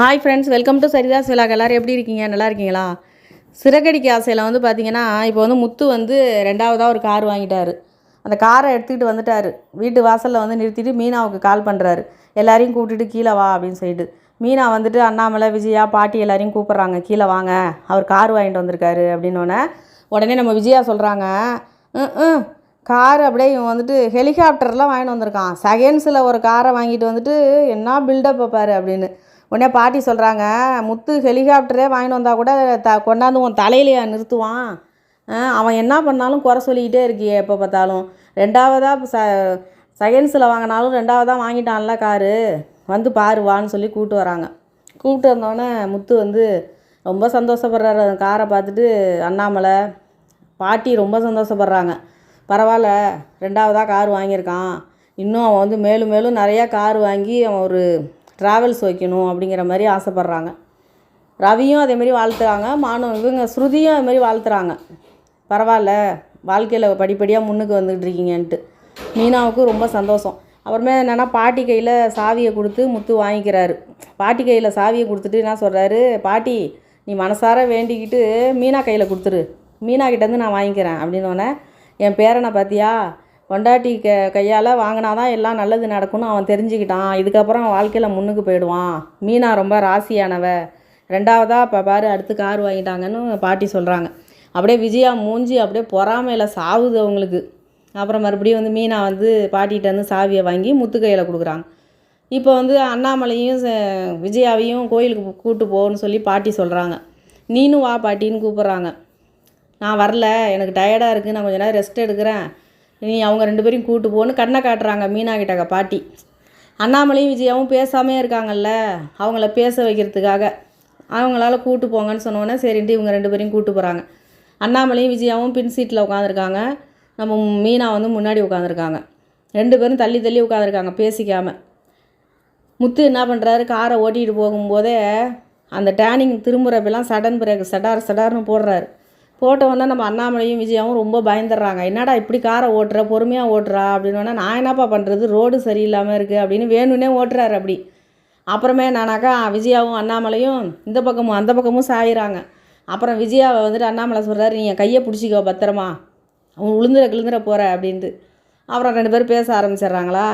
Hi friends welcome to Saritha's விழாக் எல்லோரும் எப்படி இருக்கீங்க? நல்லா இருக்கீங்களா? சிறகடிக்க ஆசையில் வந்து பார்த்தீங்கன்னா இப்போ வந்து முத்து வந்து ரெண்டாவதாக ஒரு கார் வாங்கிட்டார். அந்த காரை எடுத்துக்கிட்டு வந்துட்டார். வீட்டு வாசலில் வந்து நிறுத்திட்டு மீனாவுக்கு கால் பண்ணுறாரு எல்லாரையும் கூப்பிட்டுட்டு கீழே வா அப்படின்னு சொல்லிட்டு. மீனா வந்துட்டு அண்ணாமலை விஜயா பாட்டி எல்லாரையும் கூப்பிட்றாங்க. கீழே வாங்க. அவர் கார் வாங்கிட்டு வந்திருக்காரு. அப்படின்னோடனே உடனே நம்ம விஜயா சொல்கிறாங்க ம் கார் அப்படியே இவன் வந்துட்டு ஹெலிகாப்டர்லாம் வாங்கிட்டு வந்திருக்கான். செகண்ட்ஸில் ஒரு காரை வாங்கிட்டு வந்துட்டு என்ன பில்டப் வைப்பார் அப்படின்னு. உடனே பாட்டி சொல்கிறாங்க முத்து ஹெலிகாப்டரே வாங்கிட்டு வந்தால் கூட த கொண்டாந்து உன் தலையிலையா நிறுத்துவான். அவன் என்ன பண்ணாலும் குறை சொல்லிக்கிட்டே இருக்கியே எப்போ பார்த்தாலும். ரெண்டாவதாக ச செகண்ட்ஸில் வாங்கினாலும் ரெண்டாவதாக வாங்கிட்டான்ல காரு. வந்து பாரு வான்னு சொல்லி கூப்பிட்டு வராங்க. கூப்பிட்டு வந்தோடனே முத்து வந்து ரொம்ப சந்தோஷப்படுறாரு. அந்த காரை பார்த்துட்டு அண்ணாமலை பாட்டி ரொம்ப சந்தோஷப்படுறாங்க. பரவாயில்ல ரெண்டாவதாக கார் வாங்கியிருக்கான். இன்னும் அவன் வந்து மேலும் மேலும் நிறையா கார் வாங்கி அவன் ஒரு ட்ராவல்ஸ் வைக்கணும் அப்படிங்கிற மாதிரி ஆசைப்பட்றாங்க. ரவியும் அதேமாரி வாழ்த்துறாங்க. மாணவ இவங்க ஸ்ருதியும் அதுமாரி வாழ்த்துறாங்க. பரவாயில்ல வாழ்க்கையில் படிப்படியாக முன்னுக்கு வந்துக்கிட்டு இருக்கீங்கன்ட்டு. மீனாவுக்கும் ரொம்ப சந்தோஷம். அப்புறமே என்னென்னா பாட்டி கையில் சாவியை கொடுத்து முத்து வாங்கிக்கிறாரு. பாட்டி கையில் சாவியை கொடுத்துட்டு என்ன சொல்கிறாரு பாட்டி நீ மனசார வேண்டிக்கிட்டு மீனா கையில் கொடுத்துரு. மீனா கிட்டேருந்து நான் வாங்கிக்கிறேன். அப்படின்னோடனே என் பேரனை பார்த்தியா பொண்டாட்டி க கையால் வாங்கினாதான் எல்லாம் நல்லது நடக்கும்னு அவன் தெரிஞ்சுக்கிட்டான். இதுக்கப்புறம் அவன் வாழ்க்கையில் முன்னுக்கு போயிடுவான். மீனா ரொம்ப ராசியானவ. ரெண்டாவதாக இப்போ பாரு அடுத்து கார் வாங்கிட்டாங்கன்னு பாட்டி சொல்கிறாங்க அப்படியே விஜயா மூஞ்சி அப்படியே பொறாமையில் சாவுது அவங்களுக்கு. அப்புறம் மறுபடியும் வந்து மீனா வந்து பாட்டிகிட்ட வந்து சாவியை வாங்கி முத்து கையில் கொடுக்குறாங்க. இப்போ வந்து அண்ணாமலையும் ச- விஜயாவையும் கோயிலுக்கு கூட்டு போன்னு சொல்லி பாட்டி சொல்கிறாங்க நீனும் வா பாட்டின்னு கூப்பிட்றாங்க. நான் வரல எனக்கு டயர்டாக இருக்குது நான் கொஞ்ச நேரம் ரெஸ்ட் எடுக்கிறேன். நீ அவங்க ரெண்டு பேரையும் கூட்டு போன்னு கண்ணை காட்டுறாங்க மீனா கிட்டக்க பாட்டி. அண்ணாமலையும் விஜயாவும் பேசாமே இருக்காங்கல்ல அவங்கள பேச வைக்கிறதுக்காக. அவங்களால கூட்டு போங்கன்னு சொன்னோன்னே சரின்ட்டு இவங்க ரெண்டு பேரையும் கூட்டு போகிறாங்க அண்ணாமலையும் விஜயாவும் பின் சீட்டில் உட்காந்துருக்காங்க நம்ம மீனா வந்து முன்னாடி உட்காந்துருக்காங்க ரெண்டு பேரும் தள்ளி தள்ளி உட்காந்துருக்காங்க பேசிக்காமல் முத்து என்ன பண்ணுறாரு காரை ஓட்டிகிட்டு போகும்போதே அந்த டேனிங் திரும்புகிறப்பெல்லாம் சடன் பிரேக் சடார் சடார்னு போடுறாரு. போட்ட உடனே நம்ம அண்ணாமலையும் விஜயாவும் ரொம்ப பயந்துடுறாங்க. என்னடா இப்படி காரை ஓட்டுற? பொறுமையாக ஓட்டுறா? அப்படின்னோடனே நான் என்னப்பா பண்ணுறது ரோடு சரியில்லாமல் இருக்குது அப்படின்னு வேணும்னே ஓட்டுறாரு அப்படி. அப்புறமே நானாக்கா விஜயாவும் அண்ணாமலையும் இந்த பக்கமும் அந்த பக்கமும் சாயிறாங்க. அப்புறம் விஜயாவை வந்துட்டு அண்ணாமலை சொல்கிறாரு நீங்கள் கையை பிடிச்சிக்கோ பத்திரமா. அவன் உளுந்துற கிழுந்துற போகிற அப்படின்ட்டு. அப்புறம் ரெண்டு பேரும் பேச ஆரம்பிச்சிடுறாங்களா?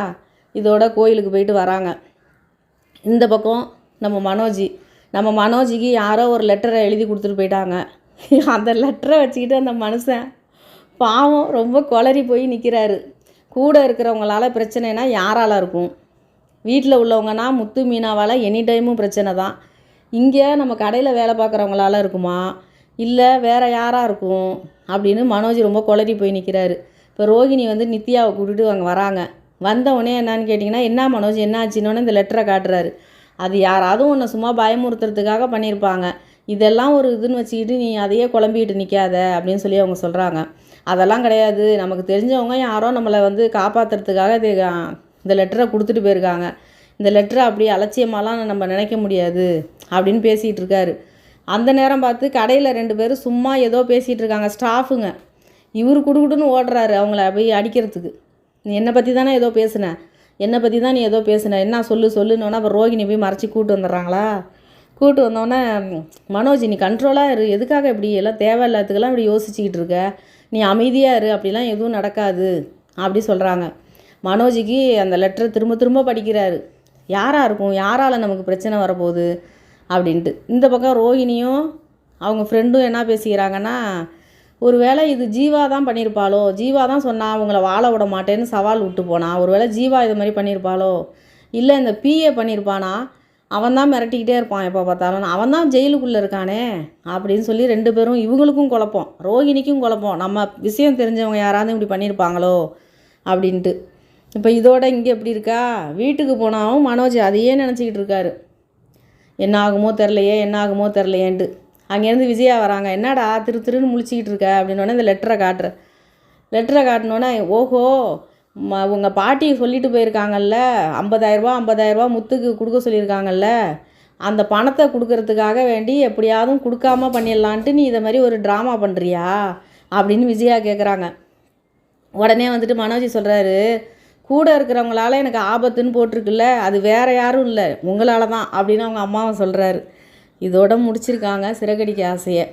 இதோட கோயிலுக்கு போயிட்டு வராங்க. இந்த பக்கம் நம்ம மனோஜி. நம்ம மனோஜிக்கு யாரோ ஒரு லெட்டரை எழுதி கொடுத்துட்டு போயிட்டாங்க. அந்த லெட்டரை வச்சுக்கிட்டு அந்த மனுஷன் பாவம் ரொம்ப குளறி போய் நிற்கிறாரு கூட இருக்கிறவங்களால பிரச்சனைனா யாரால இருக்கும்? வீட்டில் உள்ளவங்கன்னா முத்து மீனாவால் எனி டைமும் பிரச்சனை தான். இங்கே நம்ம கடையில் வேலை பார்க்குறவங்களால இருக்குமா? இல்லை வேறு யாராக இருக்கும்? அப்படின்னு மனோஜ் ரொம்ப குளறி போய் நிற்கிறாரு இப்போ ரோகிணி வந்து நித்யாவை கூட்டிட்டு அங்கே வராங்க. வந்தவுடனே என்னான்னு கேட்டிங்கன்னா என்ன மனோஜ் என்ன ஆச்சுன்னு இந்த லெட்டரை காட்டுறாரு. அது யாராவது உன்னை சும்மா பயமுறுத்துறதுக்காக பண்ணியிருப்பாங்க. இதெல்லாம் ஒரு இதுன்னு வச்சுக்கிட்டு நீ அதையே குழம்பிக்கிட்டு நிற்காத அப்படின்னு சொல்லி அவங்க சொல்கிறாங்க அதெல்லாம் கிடையாது. நமக்கு தெரிஞ்சவங்க யாரோ நம்மளை வந்து காப்பாற்றுறதுக்காக இது இந்த லெட்டரை கொடுத்துட்டு போயிருக்காங்க. இந்த லெட்டரை அப்படி அலட்சியமாலாம் நம்ம நினைக்க முடியாது அப்படின்னு பேசிகிட்டு இருக்காரு. அந்த நேரம் பார்த்து கடையில் ரெண்டு பேரும் சும்மா ஏதோ பேசிகிட்டு இருக்காங்க. ஸ்டாஃபுங்க. இவர் குடுகுடுன்னு ஓடுறாரு அவங்கள போய் அடிக்கிறதுக்கு. நீ என்னை பற்றி தானே ஏதோ பேசுன? என்னை பற்றி தான் நீ ஏதோ பேசுன? என்ன சொல்லு சொல்லுன்னு அப்போ ரோகிணி போய் மறைச்சி கூட்டு வந்துடுறாங்களா? கூப்பிட்டு வந்தோடனே மனோஜ் நீ கண்ட்ரோலாக இரு. எதுக்காக இப்படி எல்லாம் தேவையில்லாததுக்கெல்லாம் இப்படி யோசிச்சுக்கிட்டு இருக்க? நீ அமைதியாக இரு. அப்படிலாம் எதுவும் நடக்காது. அப்படி சொல்கிறாங்க மனோஜிக்கு அந்த லெட்டரை திரும்ப திரும்ப படிக்கிறாரு. யாராக இருக்கும்? யாரால் நமக்கு பிரச்சனை வரப்போகுது? அப்படின்ட்டு. இந்த பக்கம் ரோஹிணியும் அவங்க ஃப்ரெண்டும் என்ன பேசிக்கிறாங்கன்னா ஒரு வேளை இது ஜீவா தான் பண்ணியிருப்பாளோ ஜீவா தான் சொன்னா அவங்கள வாழ விட மாட்டேன்னு சவால் விட்டு போனா. ஒருவேளை ஜீவா இது மாதிரி பண்ணியிருப்பாளோ இல்லை இந்த பிஏ பண்ணியிருப்பானா அவன் தான் மிரட்டிக்கிட்டே இருப்பான் எப்போ பார்த்தாலும். அவன் தான் ஜெயிலுக்குள்ளே இருக்கானே அப்படின்னு சொல்லி ரெண்டு பேரும் இவங்களுக்கும் குழப்பம். ரோகிணிக்கும் குழப்பம். நம்ம விஷயம் தெரிஞ்சவங்க யாராவது இப்படி பண்ணியிருப்பாங்களோ அப்படின்ட்டு. இப்போ இதோட இங்கே எப்படி இருக்கா? வீட்டுக்கு போனாலும் மனோஜ் அதையே நினச்சிக்கிட்டு இருக்காரு. என்ன ஆகுமோ தெரிலையே என்ன ஆகுமோ தெரிலையேன்ட்டு அங்கேருந்து விஜயா வராங்க. என்னடா திரு திருன்னு முழிச்சிக்கிட்டு இருக்க? அப்படின்னோடனே இந்த லெட்டரை காட்டுற. லெட்டரை காட்டினோன்னே ஓஹோ ம உங்கள் பாட்டி சொல்லிட்டு போயிருக்காங்கல்ல ஐம்பதாயிரரூபா ஐம்பதாயிரரூபா முத்துக்கு கொடுக்க சொல்லியிருக்காங்கல்ல அந்த பணத்தை கொடுக்கறதுக்காக வேண்டி எப்படியாவது கொடுக்காம பண்ணிடலான்ட்டு நீ இதை மாதிரி ஒரு ட்ராமா பண்ணுறியா அப்படின்னு விஜயா கேட்குறாங்க உடனே வந்துட்டு மனோஜி சொல்கிறாரு கூட இருக்கிறவங்களால எனக்கு ஆபத்துன்னு போட்டிருக்குல்ல அது வேற யாரும் இல்லை உங்களால் தான் அப்படின்னு அவங்க அம்மாவை சொல்கிறாரு இதோட முடிச்சிருக்காங்க சிறகடிக்க ஆசையை.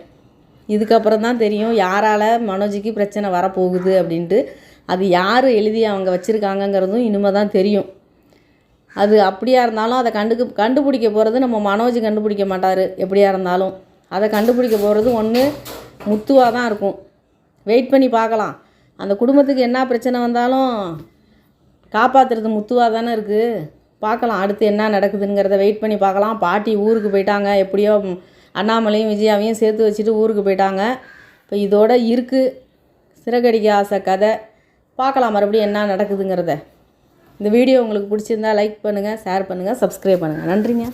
இதுக்கப்புறம் தான் தெரியும் யாரால் மனோஜிக்கு பிரச்சனை வரப்போகுது அப்படின்ட்டு அது யார் எழுதி அவங்க வச்சுருக்காங்கங்கிறதும் இனிமே தான் தெரியும். அது அப்படியா இருந்தாலும் அதை கண்டுக்கு கண்டுபிடிக்க போகிறது நம்ம மனோஜ் கண்டுபிடிக்க மாட்டார் எப்படியா இருந்தாலும். அதை கண்டுபிடிக்க போகிறது ஒன்று முத்துவாக தான் இருக்கும். வெயிட் பண்ணி பார்க்கலாம். அந்த குடும்பத்துக்கு என்ன பிரச்சனை வந்தாலும் காப்பாற்றுறது முத்துவாக தானே இருக்குது பார்க்கலாம் அடுத்து என்ன நடக்குதுங்கிறத வெயிட் பண்ணி பார்க்கலாம். பாட்டி ஊருக்கு போயிட்டாங்க எப்படியோ அண்ணாமலையும் விஜயாவையும் சேர்த்து வச்சுட்டு ஊருக்கு போயிட்டாங்க. இப்போ இதோட இருக்குது சிறகடிக்க ஆசை கதை. பார்க்கலாம் மறுபடியும் என்ன நடக்குதுங்கிறத. இந்த வீடியோ உங்களுக்கு பிடிச்சிருந்தா லைக் பண்ணுங்கள் ஷேர் பண்ணுங்கள் சப்ஸ்கிரைப் பண்ணுங்கள் நன்றிங்க.